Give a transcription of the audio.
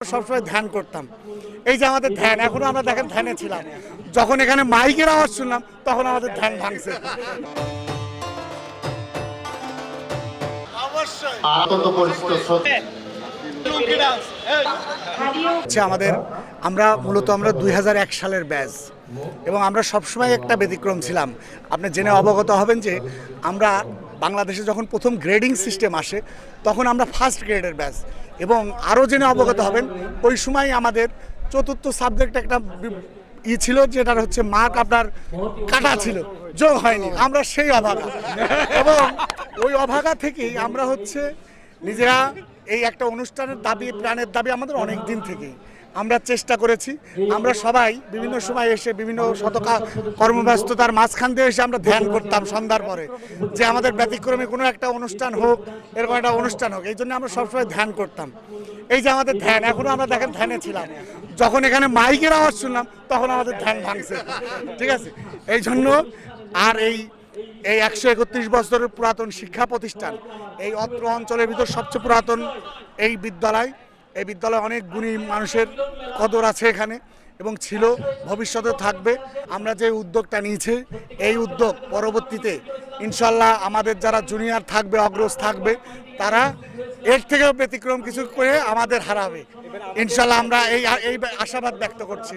সবসময় ধ্যান করতাম। এই যে আমাদের ধ্যান এখনও আমরা দেখেন ধ্যানে ছিলাম। যখন এখানে মাইকের আওয়াজ শুনলাম তখন আমাদের ধ্যান ভাঙছে। হচ্ছে আমাদের আমরা মূলত আমরা দুই হাজার এক সালের ব্যাচ এবং আমরা সবসময় একটা ব্যতিক্রম ছিলাম। আপনি জেনে অবগত হবেন যে আমরা বাংলাদেশে যখন প্রথম গ্রেডিং সিস্টেম আসে, তখন আমরা ফার্স্ট গ্রেডের ব্যাচ এবং আরও জেনে অবগত হবেন, ওই সময় আমাদের চতুর্থ সাবজেক্ট একটা ই ছিল যেটার হচ্ছে মার্ক আপনার কাটা ছিল, যোগ হয়নি, আমরা সেই অভাগা। এবং ওই অভাগা থেকেই আমরা হচ্ছে নিজেরা এই একটা অনুষ্ঠানের দাবি, প্রাণের দাবি আমাদের অনেক দিন থেকেই। আমরা চেষ্টা করেছি। আমরা সবাই বিভিন্ন সময় এসে বিভিন্ন শতকা কর্মব্যস্ততার মাঝখান দিয়ে এসে আমরা ধ্যান করতাম সন্ধ্যার পরে। যে আমাদের ব্যতিক্রমে কোনো একটা অনুষ্ঠান হোক, এরকম একটা অনুষ্ঠান হোক, এই জন্য আমরা সবসময় ধ্যান করতাম। এই যে আমাদের ধ্যান এখনও আমরা দেখেন ধ্যানে ছিলাম। যখন এখানে মাইকের আওয়াজ শুনলাম, তখন আমাদের ধ্যান ভাঙছে। ঠিক আছে? এই জন্য আর এই এই একশো একত্রিশ বছরের পুরাতন শিক্ষা প্রতিষ্ঠান, এই অত্র অঞ্চলের ভিতর সবচেয়ে পুরাতন এই বিদ্যালয় এই বিদ্যালয়ে অনেক গুণী মানুষের কদর আছে এখানে এবং ছিল ভবিষ্যতে থাকবে। আমরা যে উদ্যোগটা নিয়েছি, এই উদ্যোগ পরবর্তীতে ইনশাল্লাহ আমাদের যারা জুনিয়র থাকবে, অগ্রজ থাকবে, তারা এর থেকেও ব্যতিক্রম কিছু করে আমাদের হারাবে। ইনশাল্লাহ আমরা এই এই আশাবাদ ব্যক্ত করছি।